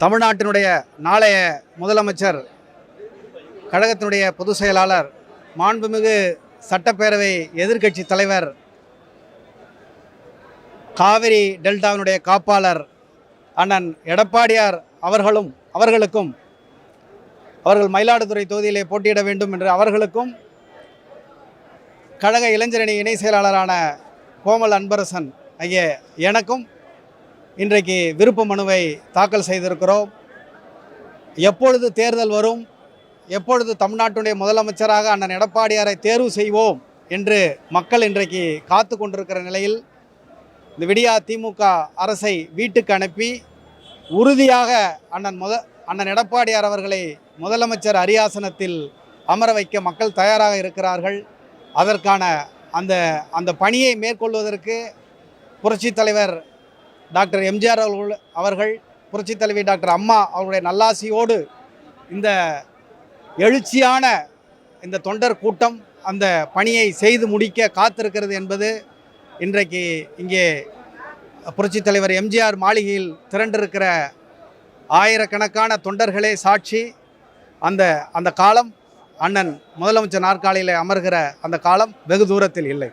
தமிழ்நாட்டினுடைய நாளைய முதலமைச்சர் கழகத்தினுடைய பொதுச் செயலாளர் மாண்புமிகு சட்டப்பேரவை எதிர்க்கட்சி தலைவர் காவிரி டெல்டாவினுடைய காப்பாளர் அண்ணன் எடப்பாடியார் அவர்களும் அவர்களுக்கும் அவர்கள் மயிலாடுதுறை தொகுதியிலே போட்டியிட வேண்டும் என்று அவர்களுக்கும் கழக இளைஞரணி இணை செயலாளரான கோமல் அன்பரசன் ஐய எனக்கும் இன்றைக்கு விருப்ப மனுவை தாக்கல் செய்திருக்கிறோம். எப்பொழுது தேர்தல் வரும்? எப்பொழுது தமிழ்நாட்டுடைய முதலமைச்சராக அண்ணன் எடப்பாடியாரை தேர்வு செய்வோம்? என்று மக்கள் இன்றைக்கு காத்து கொண்டிருக்கிற நிலையில் இந்த விடியா திமுக அரசை வீட்டுக்கு அனுப்பி உறுதியாக அண்ணன் முத அண்ணன் எடப்பாடியார் அவர்களை முதலமைச்சர் அரியாசனத்தில் அமர வைக்க மக்கள் தயாராக இருக்கிறார்கள். அதற்கான அந்த அந்த பணியை மேற்கொள்வதற்கு புரட்சித் தலைவர் டாக்டர் எம்ஜிஆர் அவர்கள் அவர்கள் புரட்சி தலைவி டாக்டர் அம்மா அவருடைய நல்லாசியோடு இந்த எழுச்சியான இந்த தொண்டர் கூட்டம் அந்த பணியை செய்து முடிக்க காத்திருக்கிறது என்பது இன்றைக்கு இங்கே புரட்சி தலைவர் எம்ஜிஆர் மாளிகையில் திரண்டிருக்கிற ஆயிரக்கணக்கான தொண்டர்களே சாட்சி. அந்த அந்த காலம் அண்ணன் முதலமைச்சர் நாற்காலியில் அமர்கிற அந்த காலம் வெகு தூரத்தில் இல்லை.